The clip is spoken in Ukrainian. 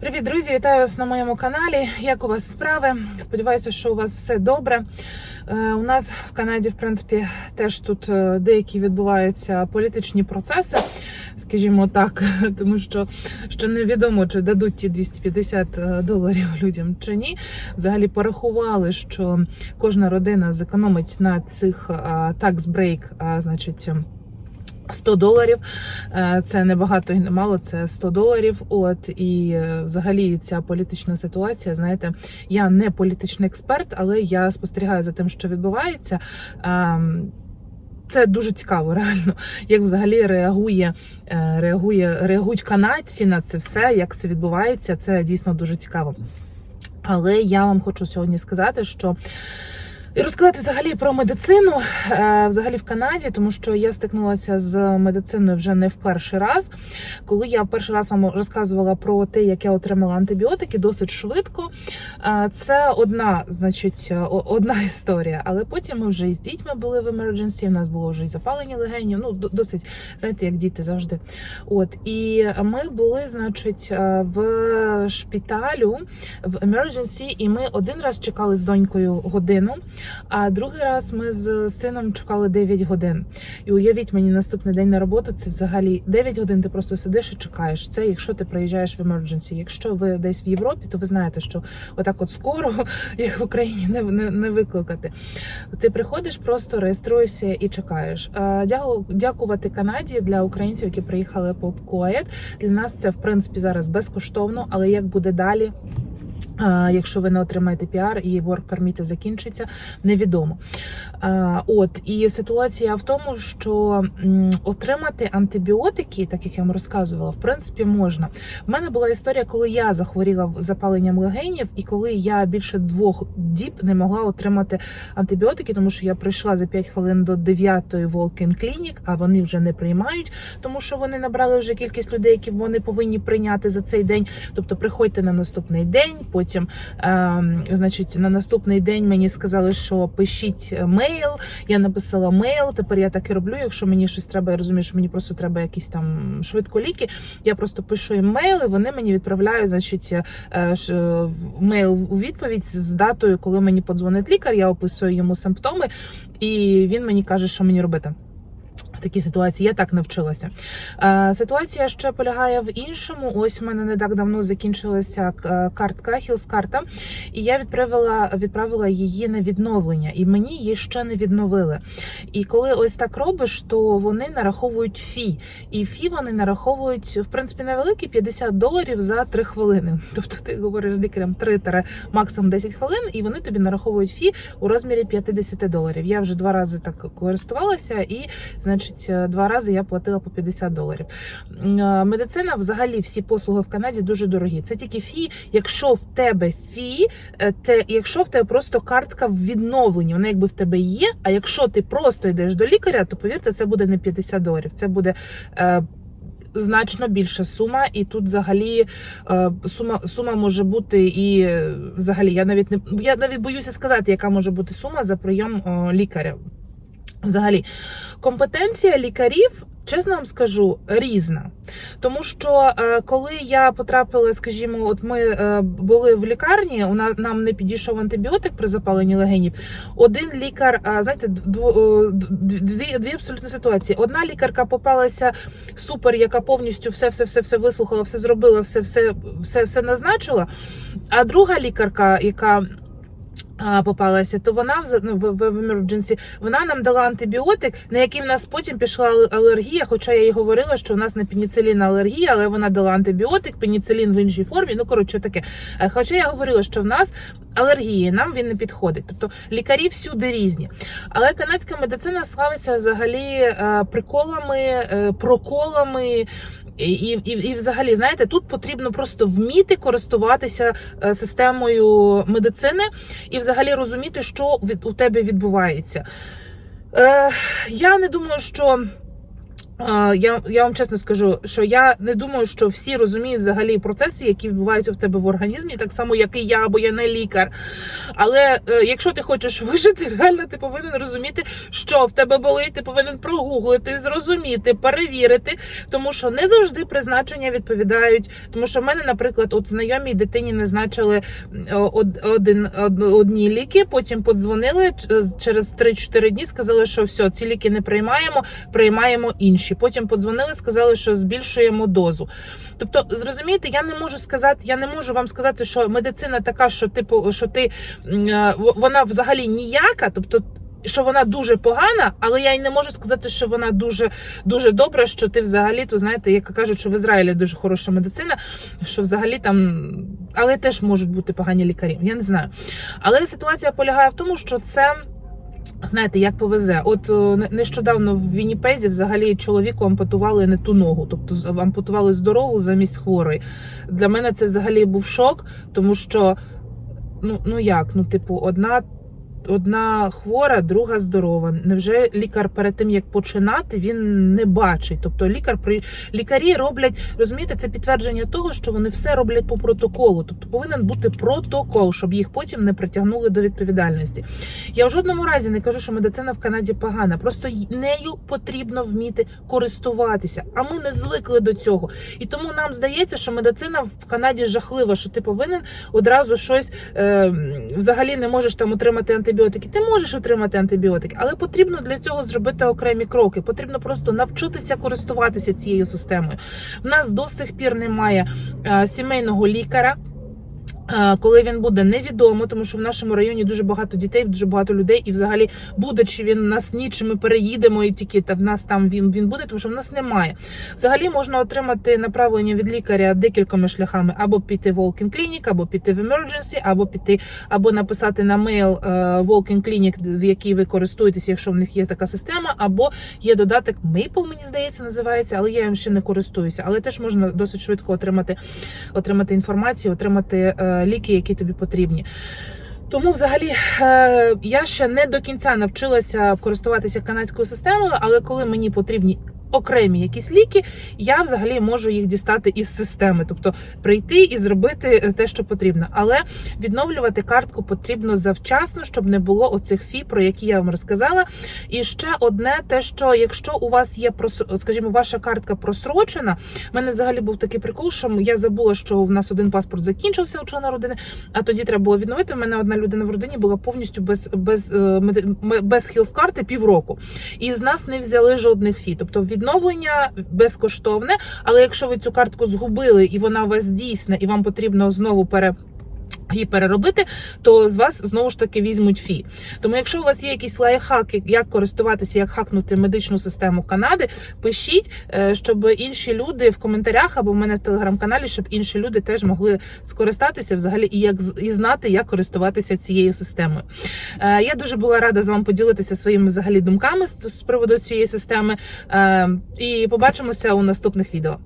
Привіт, друзі! Вітаю вас на моєму каналі. Як у вас справи? Сподіваюся, що у вас все добре. Е, у нас в Канаді, в принципі, теж тут е, деякі відбуваються політичні процеси, скажімо так, тому що ще невідомо, чи дадуть ті 250 доларів людям чи ні. Взагалі порахували, що кожна родина зекономить на цих а, значить. 100 доларів Е, це не багато і не мало, це 100 доларів. От і е, взагалі ця політична ситуація. Знаєте, я не політичний експерт, але я спостерігаю за тим, що відбувається. Ем, Це дуже цікаво, реально, як взагалі реагує, е, реагує, реагують канадці на це все, як це відбувається. Це дійсно дуже цікаво. Але я вам хочу сьогодні сказати, що і розказати взагалі про медицину е, взагалі в Канаді, тому що я стикнулася з медициною вже не в перший раз. Коли я в перший раз вам розказувала про те, як я отримала антибіотики, досить швидко. Е, Це одна, значить, одна історія. Але потім ми вже і з дітьми були в емердженсі. в нас було вже і запалення легенів. Ну досить, знаєте, як діти завжди. От і ми були, значить, е, в шпиталю в емердженсі, і ми один раз чекали з донькою годину. А другий раз ми з сином чекали 9 годин. І уявіть мені наступний день на роботу. Це взагалі 9 годин. Ти просто сидиш і чекаєш. Це якщо ти приїжджаєш в емердженсі. Якщо ви десь в Європі, то ви знаєте, що отак, от скоро, як в Україні, не, не, не викликати. Ти приходиш, просто реєструєшся і чекаєш. Е, Дякувати Канаді для українців, які приїхали по КОЕД. Для нас це в принципі зараз безкоштовно, але як буде далі? Якщо ви не отримаєте піар і work permit закінчиться, невідомо. От і ситуація в тому, що отримати антибіотики, так як я вам розказувала, в принципі, можна. В мене була історія, коли я захворіла запаленням легенів, і коли я більше двох діб не могла отримати антибіотики, тому що я прийшла за 5 хвилин до 9-ї Walk-in Clinic, а вони вже не приймають, тому що вони набрали вже кількість людей, які вони повинні прийняти за цей день. Тобто приходьте на наступний день. Потім, ем, значить, на наступний день мені сказали, що пишіть мейл. Я написала мейл. Тепер я так і роблю. Якщо мені щось треба, я розумію, що мені просто треба якісь там швидко ліки. Я просто пишу їм мейл, і вони мені відправляють, значить, е, е, мейл у відповідь з датою, коли мені подзвонить лікар. Я описую йому симптоми, і він мені каже, що мені робити. В такій ситуації я так навчилася. Е, Ситуація ще полягає в іншому. Ось в мене не так давно закінчилася е, картка Хілскарта, і я відправила відправила її на відновлення, і мені її ще не відновили. І коли ось так робиш, то вони нараховують фі. І фі вони нараховують в принципі невеликі 50 доларів за 3 хвилини. Тобто ти говориш з лікарем 3 максимум 10 хвилин, і вони тобі нараховують фі у розмірі 50 доларів. Я вже два рази так користувалася, і значить два рази я платила по 50 доларів. Е, Медицина, взагалі, всі послуги в Канаді дуже дорогі. Це тільки фі, якщо в тебе фі, е, те, якщо в тебе просто картка в відновленні, вона якби в тебе є. А якщо ти просто йдеш до лікаря, то повірте, це буде не 50 доларів. Це буде. Е, Значно більша сума, і тут взагалі е, сума сума може бути і е, взагалі я навіть не я навіть боюся сказати, яка може бути сума за прийом лікаря. Взагалі, компетенція лікарів, чесно вам скажу, різна. Тому що е, коли я потрапила, скажімо, от ми е, були в лікарні, у нас нам не підійшов антибіотик при запаленні легенів. Один лікар, знаєте, е, д- дві, дві абсолютно ситуації. Одна лікарка попалася супер, яка повністю все, все, все, все вислухала, все зробила, все, все, все, все назначила. А друга лікарка, яка попалася, то вона в, ну, в, в, в emergency, вона нам дала антибіотик, на який в нас потім пішла алергія. Хоча я їй говорила, що у нас на пеніцилін алергія, але вона дала антибіотик, пеніцилін в іншій формі. Ну коротше таке. Е, Хоча я говорила, що в нас алергії, нам він не підходить. Тобто лікарі всюди різні. Але канадська медицина славиться взагалі е, приколами, е, проколами. І, і, і, взагалі, знаєте, тут потрібно просто вміти користуватися е, системою медицини і взагалі розуміти, що від, у тебе відбувається. Е, я не думаю, що Я, я вам чесно скажу, що я не думаю, що всі розуміють взагалі процеси, які відбуваються в тебе в організмі, так само, як і я, бо я не лікар. Але е, якщо ти хочеш вижити, реально ти повинен розуміти, що в тебе болить, ти повинен прогуглити, зрозуміти, перевірити, тому що не завжди призначення відповідають. Тому що в мене, наприклад, от знайомій дитині назначили один, од- одні ліки, потім подзвонили через 3-4 дні, сказали, що все, ці ліки не приймаємо, приймаємо інші. Потім подзвонили, сказали, що збільшуємо дозу. Тобто, зрозумієте, я не можу сказати, я не можу вам сказати, що медицина така, що типу, що ти е, вона взагалі ніяка, тобто. Що вона дуже погана, але я й не можу сказати, що вона дуже дуже добра. Що ти взагалі, то знаєте, як кажуть, що в Ізраїлі дуже хороша медицина, що взагалі там, але теж можуть бути погані лікарі. Я не знаю. Але ситуація полягає в тому, що це. Знаєте, як повезе. От нещодавно в Вінніпезі взагалі чоловіку ампутували не ту ногу, тобто ампутували здорову замість хворої. Для мене це взагалі був шок, тому що ну, ну як, ну, типу, одна. Одна хвора, друга здорова. Невже лікар перед тим як починати він не бачить? Тобто лікар при лікарі роблять, розумієте, це підтвердження того, що вони все роблять по протоколу. Тобто повинен бути протокол, щоб їх потім не притягнули до відповідальності. Я в жодному разі не кажу, що медицина в Канаді погана. Просто нею потрібно вміти користуватися. А ми не звикли до цього. І тому нам здається, що медицина в Канаді жахлива, що ти повинен одразу щось е, взагалі не можеш там отримати антибіотики. Ти можеш отримати антибіотики, але потрібно для цього зробити окремі кроки. Потрібно просто навчитися користуватися цією системою. В нас до сих пір немає е, сімейного лікаря. Коли він буде невідомо, тому що в нашому районі дуже багато дітей, дуже багато людей, і взагалі буде чи він нас ні, чи ми переїдемо, і тільки та в нас там він, він буде, тому що в нас немає. Взагалі можна отримати направлення від лікаря декількома шляхами: або піти в Walking Clinic, або піти в Emergency, або піти, або написати на мейл Walking Clinic, в який ви користуєтесь, якщо в них є така система, або є додаток Maple, мені здається, називається, але я їм ще не користуюся. Але теж можна досить швидко отримати, отримати інформацію, отримати е, ліки, які тобі потрібні. Тому, взагалі, е, я ще не до кінця навчилася користуватися канадською системою, але коли мені потрібні окремі якісь ліки, я взагалі можу їх дістати із системи, тобто прийти і зробити е, те, що потрібно. Але відновлювати картку потрібно завчасно, щоб не було оцих фі, про які я вам розказала. І ще одне, те, що якщо у вас є скажімо, ваша картка просрочена, в мене взагалі був такий прикол, що я забула, що в нас один паспорт закінчився у члена родини, а тоді треба було відновити. У мене одна людина в родині була повністю без без, е, без хілс-карти півроку. І з нас не взяли жодних фі. Тобто відновлення безкоштовне. Але якщо ви цю картку згубили і вона у вас дійсна, і вам потрібно знову пере. Її переробити, то з вас знову ж таки візьмуть фі. Тому, якщо у вас є якісь лайфхаки, як користуватися, як хакнути медичну систему Канади, пишіть, е, щоб інші люди в коментарях або в мене в телеграм-каналі, щоб інші люди теж могли скористатися взагалі і як і знати, як користуватися цією системою. Е, Я дуже була рада з вами поділитися своїми взагалі думками з з приводу цієї системи. Е, І побачимося у наступних відео.